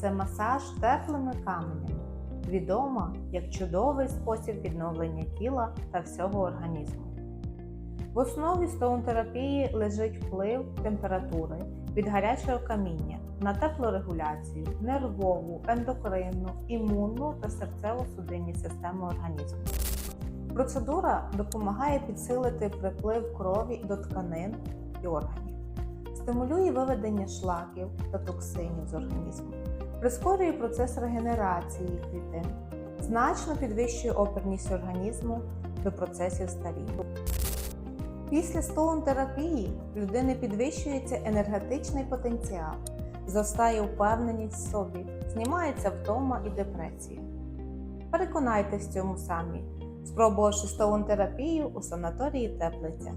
це масаж теплими каменями, відома як чудовий спосіб відновлення тіла та всього організму. В основі стоунтерапії лежить вплив температури від гарячого каміння на теплорегуляцію, нервову, ендокринну, імунну та серцево-судинні системи організму. Процедура допомагає підсилити приплив крові до тканин і органів, стимулює виведення шлаків та токсинів з організму, прискорює процес регенерації клітин, значно підвищує опірність організму до процесів старіння. Після стоун-терапії в людини підвищується енергетичний потенціал, зростає впевненість в собі, знімається втома і депресія. Переконайтесь в цьому самі, спробувавши стоун-терапію у санаторії Теплиця.